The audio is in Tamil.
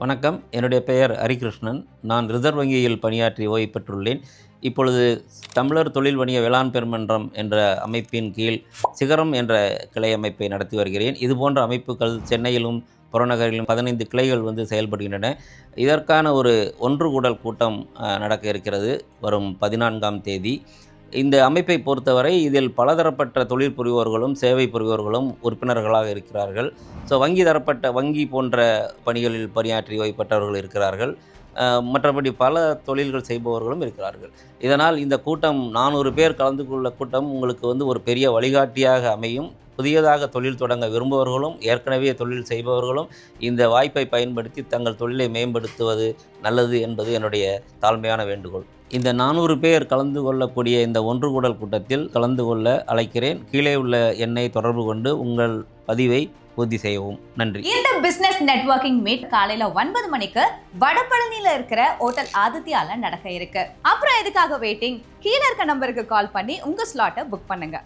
வணக்கம். என்னுடைய பெயர் ஹரிகிருஷ்ணன். நான் ரிசர்வ் வங்கியில் பணியாற்றி ஓய்வு பெற்றுள்ளேன். இப்பொழுது தமிழர் தொழில் வணிக வேளாண் பெருமன்றம் என்ற அமைப்பின் கீழ் சிகரம் என்ற கிளை அமைப்பை நடத்தி வருகிறேன். இது போன்ற அமைப்புகள் சென்னையிலும் புறநகரிலும் பதினைந்து கிளைகள் வந்து செயல்படுகின்றன. இதற்கான ஒரு ஒன்று கூடல் கூட்டம் நடக்க இருக்கிறது. வரும் பதினான்காம் தேதி. இந்த அமைப்பை பொறுத்தவரை இதில் பலதரப்பட்ட தொழில் புரிவோர்களும் சேவை புரிவோர்களும் உறுப்பினர்களாக இருக்கிறார்கள். ஸோ வங்கி தரப்பட்ட வங்கி போன்ற பணிகளில் பணியாற்றி வைப்பட்டவர்கள் இருக்கிறார்கள். மற்றபடி பல தொழில்கள் செய்பவர்களும் இருக்கிறார்கள். இதனால் இந்த கூட்டம் நானூறு பேர் கலந்து கொள்ள கூட்டம் உங்களுக்கு வந்து ஒரு பெரிய வழிகாட்டியாக அமையும். புதியதாக தொழில் தொடங்க விரும்புபவர்களும் ஏற்கனவே தொழில் செய்பவர்களும் இந்த வாய்ப்பை பயன்படுத்தி தங்கள் தொழிலை மேம்படுத்துவது நல்லது என்பது என்னுடைய தாழ்மையான வேண்டுகோள். இந்த நானூறு பேர் கலந்து கொள்ளக்கூடிய இந்த ஒன்று கூடல் கூட்டத்தில் கலந்து கொள்ள அழைக்கிறேன். கீழே உள்ள எண்ணை தொடர்பு கொண்டு உங்கள் பதிவை உறுதி செய்யவும். நன்றி. இந்த பிசினஸ் நெட்வொர்க்கிங் மீட் காலையில ஒன்பது மணிக்கு வடபழனியில இருக்கிற ஹோட்டல் ஆதித்யால நடக்க இருக்கு. அப்புறம் எதுக்காக வெயிட்டிங் கீழே இருக்க நம்பருக்கு கால் பண்ணி உங்க ஸ்லாட்டை புக் பண்ணுங்க.